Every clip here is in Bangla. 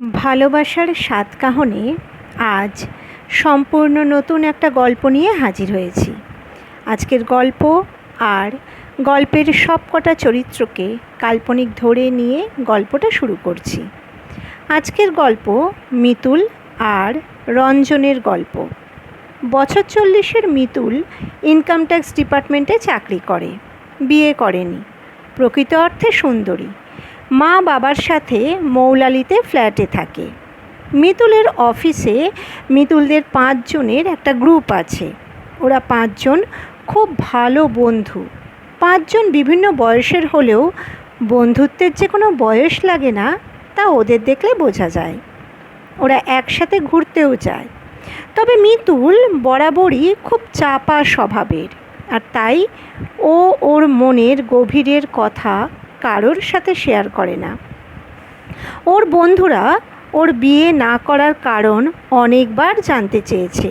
ভালোবাসার সাত কাহনে আজ সম্পূর্ণ নতুন একটা গল্প নিয়ে হাজির হয়েছি। আজকের গল্প আর গল্পের সব কটা চরিত্রকে কাল্পনিক ধরে নিয়ে গল্পটা শুরু করছি। আজকের গল্প মিতুল আর রঞ্জনের গল্প। বছর চল্লিশের মিতুল ইনকাম ট্যাক্স ডিপার্টমেন্টে চাকরি করে, বিয়ে করেনি। প্রকৃত অর্থে সুন্দরী। মা বাবার সাথে মৌলালিতে ফ্ল্যাটে থাকে। মিতুলের অফিসে মিতুলদের পাঁচজনের একটা গ্রুপ আছে। ওরা পাঁচজন খুব ভালো বন্ধু। পাঁচজন বিভিন্ন বয়সের হলেও বন্ধুত্বের যে কোনো বয়স লাগে না, তা ওদের দেখলে বোঝা যায়। ওরা একসাথে ঘুরতেও যায়। তবে মিতুল বরাবরই খুব চাপা স্বভাবের। আর তাই ও ওর মনের গভীরের কথা কারোর সাথে শেয়ার করে না। ওর বন্ধুরা ওর বিয়ে না করার কারণ অনেকবার জানতে চেয়েছে,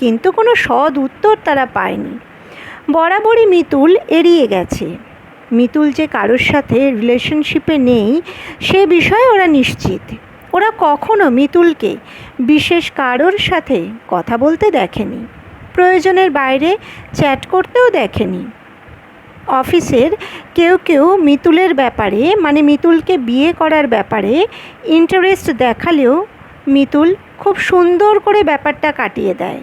কিন্তু কোনো সৎ উত্তর তারা পায়নি। বরাবরই মিতুল এড়িয়ে গেছে। মিতুল যে কারোর সাথে রিলেশনশিপে নেই, সে বিষয়ে ওরা নিশ্চিত। ওরা কখনো মিতুলকে বিশেষ কারোর সাথে কথা বলতে দেখেনি। প্রয়োজনের বাইরে চ্যাট করতেও দেখেনি। অফিসের কেউ কেউ মিতুলের ব্যাপারে মানে মিতুলকে বিয়ে করার ব্যাপারে ইন্টারেস্ট দেখালেও মিতুল খুব সুন্দর করে ব্যাপারটা কাটিয়ে দেয়।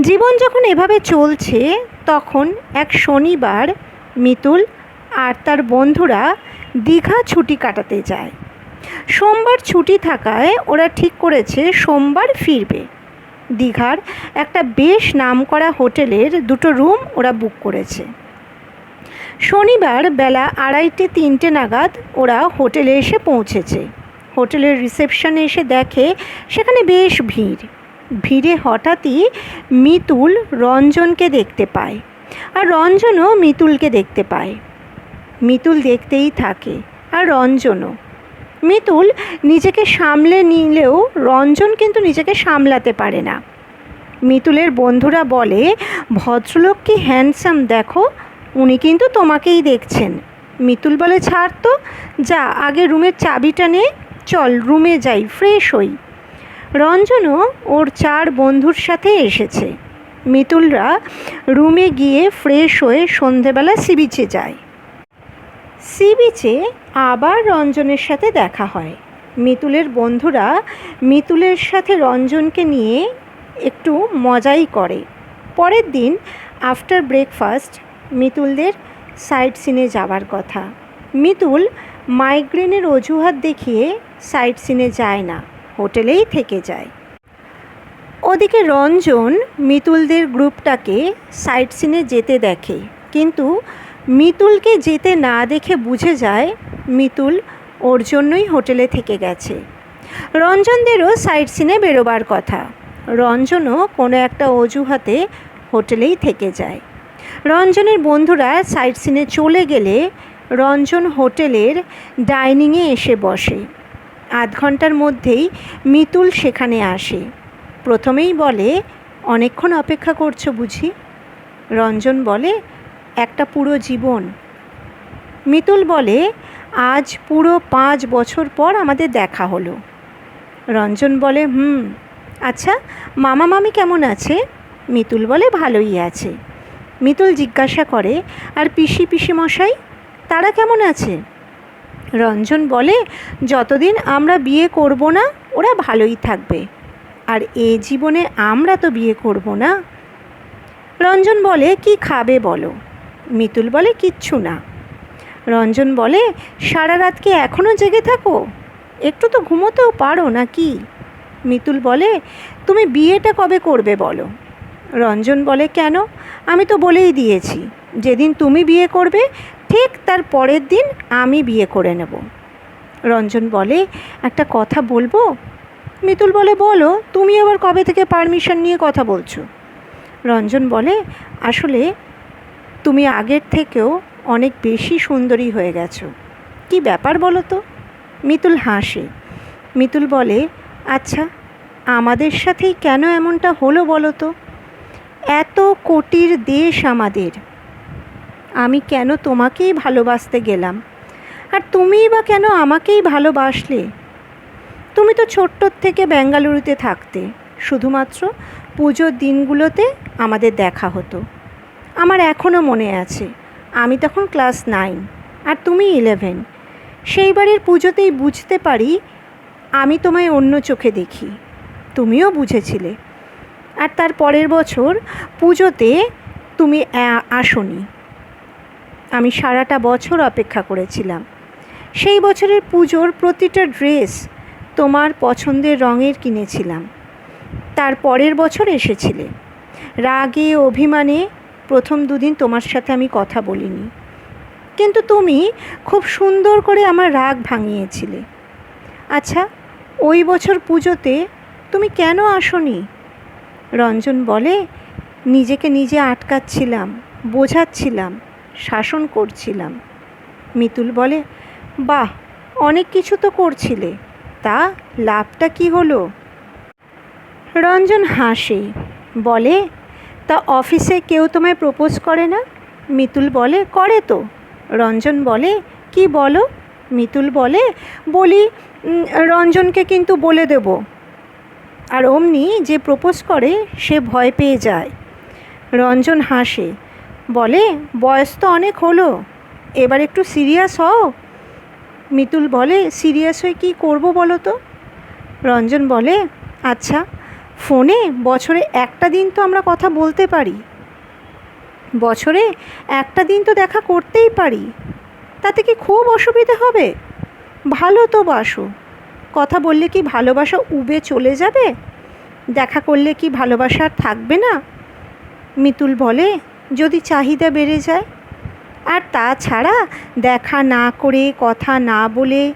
জীবন যখন এভাবে চলছে, তখন এক শনিবার মিতুল আর তার বন্ধুরা দীঘা ছুটি কাটাতে যায়। সোমবার ছুটি থাকায় ওরা ঠিক করেছে সোমবার ফিরবে। দীঘার একটা বেশ নামকরা হোটেলের দুটো রুম ওরা বুক করেছে। শনিবার বেলা আড়াইটে তিনটে নাগাদ ওরা হোটেলে এসে পৌঁছেছে। হোটেলের রিসেপশনে এসে দেখে সেখানে বেশ ভিড়। ভিড়ে হঠাৎই মিতুল রঞ্জনকে দেখতে পায় আর রঞ্জনও মিতুলকে দেখতে পায়। মিতুল দেখতেই থাকে আর রঞ্জনও। মিতুল নিজেকে সামলে নিলেও রঞ্জন কিন্তু নিজেকে সামলাতে পারে না। মিতুলের বন্ধুরা বলে, ভদ্রলোক কি হ্যান্ডসাম দেখো? উনি কিন্তু তোমাকেই দেখছেন। মিতুল বলে, ছাড় তো, যা, আগে রুমের চাবিটা নে, চল, রুমে যাই, ফ্রেশ হই। রঞ্জনও ওর চার বন্ধুর সাথে এসেছে। মিতুলরা রুমে গিয়ে ফ্রেশ হয়ে সন্ধেবেলা সি বিচে যায়। সি বিচে আবার রঞ্জনের সাথে দেখা হয়। মিতুলের বন্ধুরা মিতুলের সাথে রঞ্জনকে নিয়ে একটু মজাই করে। পরের দিন আফটার ব্রেকফাস্ট মিতুলদের সাইট সিনে যাওয়ার কথা। মিতুল মাইগ্রেনের অজুহাত দেখিয়ে সাইট সিনে যায় না, হোটেলেই থেকে যায়। ওদিকে রঞ্জন মিতুলদের গ্রুপটাকে সাইট সিনে যেতে দেখে, কিন্তু মিতুলকে যেতে না দেখে বুঝে যায় মিতুল ওর জন্যই হোটেলে থেকে গেছে। রঞ্জনদেরও সাইট সিনে বেরোবার কথা। রঞ্জনও কোনো একটা অজুহাতে হোটেলেই থেকে যায়। রঞ্জনের বন্ধুরা সাইট সিনে চলে গেলে রঞ্জন হোটেলের ডাইনিংয়ে এসে বসে। আধ ঘণ্টার মধ্যেই মিতুল সেখানে আসে। প্রথমেই বলে, অনেকক্ষণ অপেক্ষা করছ বুঝি? রঞ্জন বলে, একটা পুরো জীবন। মিতুল বলে, আজ পুরো পাঁচ বছর পর আমাদের দেখা হলো। রঞ্জন বলে, হুম আচ্ছা মামা মামি কেমন আছে? মিতুল বলে, ভালোই আছে। মিতুল জিজ্ঞাসা করে, আর পিসি পিসি মশাই তারা কেমন আছে? রঞ্জন বলে, যতদিন আমরা বিয়ে করব না, ওরা ভালোই থাকবে। আর এ জীবনে আমরা তো বিয়ে করব না। রঞ্জন বলে, কি খাবে বলো? মিতুল বলে, কিচ্ছু না। রঞ্জন বলে, সারা রাত কি এখনও জেগে থাকো? একটু তো ঘুমোতেও পারো না কি মিতুল বলে, তুমি বিয়েটা কবে করবে বলো? রঞ্জন বলে, কেন? আমি তো বলেই দিয়েছি, যেদিন তুমি বিয়ে করবে, ঠিক তার পরের দিন আমি বিয়ে করে নেব। রঞ্জন বলে, একটা কথা বলব? মিতুল বলে, বলো, তুমি আবার কবে থেকে পারমিশন নিয়ে কথা বলছো? রঞ্জন বলে, আসলে তুমি আগের থেকেও অনেক বেশি সুন্দরী হয়ে গেছো। কি ব্যাপার বলো তো? মিতুল হাসে। মিতুল বলে আচ্ছা আমাদের সাথেই কেন এমনটা হলো বলো তো? এত কোটির দেশ আমাদের। আমি কেন তোমাকেই ভালোবাসতে গেলাম? আর তুমিই বা কেন আমাকেই ভালোবাসলে? তুমি তো ছোট্টর থেকে বেঙ্গালুরুতে থাকতে, শুধুমাত্র পুজোর দিনগুলোতে আমাদের দেখা হতো। আমার এখনও মনে আছে, আমি তখন ক্লাস নাইন আর তুমি ইলেভেন। সেইবারের পুজোতেই বুঝতে পারি, আমি তোমায় অন্য চোখে দেখি। তুমিও বুঝেছিলে। আর তার পরের বছর পুজোতে তুমি আসোনি। আমি সারাটা বছর অপেক্ষা করেছিলাম। সেই বছরের পুজোর প্রতিটা ড্রেস তোমার পছন্দের রঙের কিনেছিলাম। তার পরের বছর এসেছিলে। রাগে, অভিমানে প্রথম দুদিন তোমার সাথে আমি কথা বলিনি। কিন্তু তুমি খুব সুন্দর করে আমার রাগ ভাঙিয়েছিলে। আচ্ছা ওই বছর পুজোতে তুমি কেন আসোনি? রঞ্জন বলে, নিজেকে নিজে আটকাচ্ছিলাম, বোঝাচ্ছিলাম, শাসন করছিলাম। মিতুল বলে, বাহ, অনেক কিছু তো করছিলে, তা লাভটা কি হলো? রঞ্জন হাসে, বলে, তা অফিসে কেউ তোমায় প্রপোজ করে না? মিতুল বলে, করে তো। রঞ্জন বলে, কি বলো? মিতুল বলে, বলি রঞ্জনকে কিন্তু বলে দেব। আর অমনি যে প্রপোজ করে, সে ভয় পেয়ে যায়। রঞ্জন হাসে, বলে, বয়স তো অনেক হলো, এবার একটু সিরিয়াস হও। মিতুল বলে, সিরিয়াস হয়ে কী করব বলো তো? রঞ্জন বলে আচ্ছা ফোনে বছরে একটা দিন তো আমরা কথা বলতে পারি। বছরে একটা দিন তো দেখা করতেই পারি। তাতে কি খুব অসুবিধে হবে? ভালো তো বাসো। কথা বললে কি ভালোবাসা উবে চলে যাবে? দেখা করলে কি ভালোবাসা আর থাকবে না? মিতুল বলে, যদি চাহিদা বেড়ে যায়। আর তাছাড়া দেখা না করে, কথা না বলে,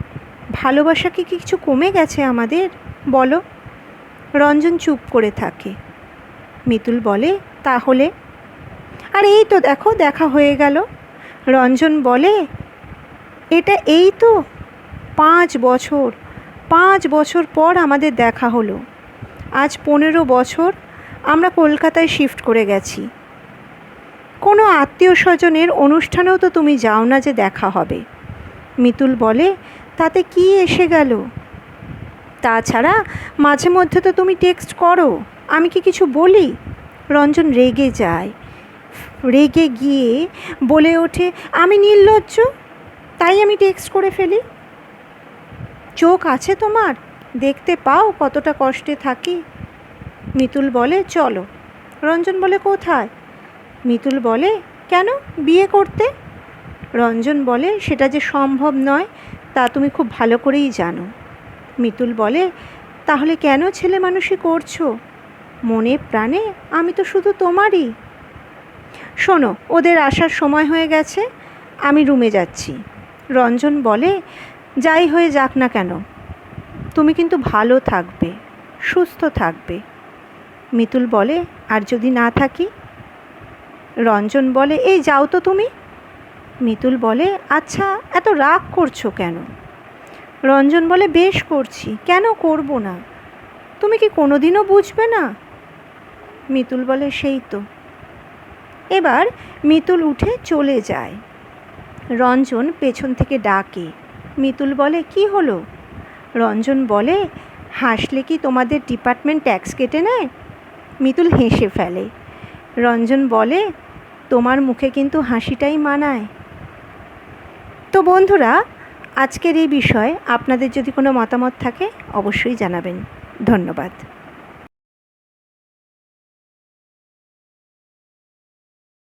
ভালোবাসা কি কিছু কমে গেছে আমাদের? বলো। রঞ্জন চুপ করে থাকে। মিতুল বলে, তাহলে? আর এই তো দেখো, দেখা হয়ে গেল। রঞ্জন বলে, এটা এই তো, পাঁচ বছর। পাঁচ বছর পর আমাদের দেখা হলো। আজ পনেরো বছর আমরা কলকাতায় শিফট করে গেছি। কোনো আত্মীয় স্বজনের অনুষ্ঠানেও তো তুমি যাও না যে দেখা হবে। মিতুল বলে, তাতে কি এসে গেল? তাছাড়া মাঝে মধ্যে তো তুমি টেক্সট করো, আমি কি কিছু বলি? রঞ্জন রেগে যায়। রেগে গিয়ে বলে ওঠে, আমি নির্লজ্জ? তাই আমি টেক্সট করে ফেলি? চোখ আছে তোমার? দেখতে পাও কতটা কষ্টে থাকি। মিতুল বলে, চলো। রঞ্জন বলে, কোথায়? মিতুল বলে, কেন বিয়ে করতে? রঞ্জন বলে, সেটা যে সম্ভব নয়, তা তুমি খুব ভালো করেই জানো। মিতুল বলে, তাহলে কেন ছেলে মানুষই করছ? মনে প্রাণে, আমি তো শুধু তোমারই। শোনো, ওদের আসার সময় হয়ে গেছে, আমি রুমে যাচ্ছি। রঞ্জন বলে যাই হয়ে যাক না কেন, তুমি কিন্তু ভালো থাকবে, সুস্থ থাকবে। মিতুল বলে, আর যদি না থাকি? রঞ্জন বলে, এই যাও তো তুমি। মিতুল বলে আচ্ছা এত রাগ করছ কেন? রঞ্জন বলে, বেশ করছি, কেন করব না? তুমি কি কোনোদিনও বুঝবে না? মিতুল বলে, সেই তো। এবার মিতুল উঠে চলে যায়। রঞ্জন পেছন থেকে ডাকে মিতুল বলে, কি হলো? রঞ্জন বলে, হাসলে কি তোমাদের ডিপার্টমেন্ট ট্যাক্স কেটে নেয়? মিতুল হেসে ফেলে। রঞ্জন বলে, তোমার মুখে কিন্তু হাসিটাই মানায়। তো বন্ধুরা, আজকের এই বিষয়ে আপনাদের যদি কোনো মতামত থাকে, অবশ্যই জানাবেন। ধন্যবাদ।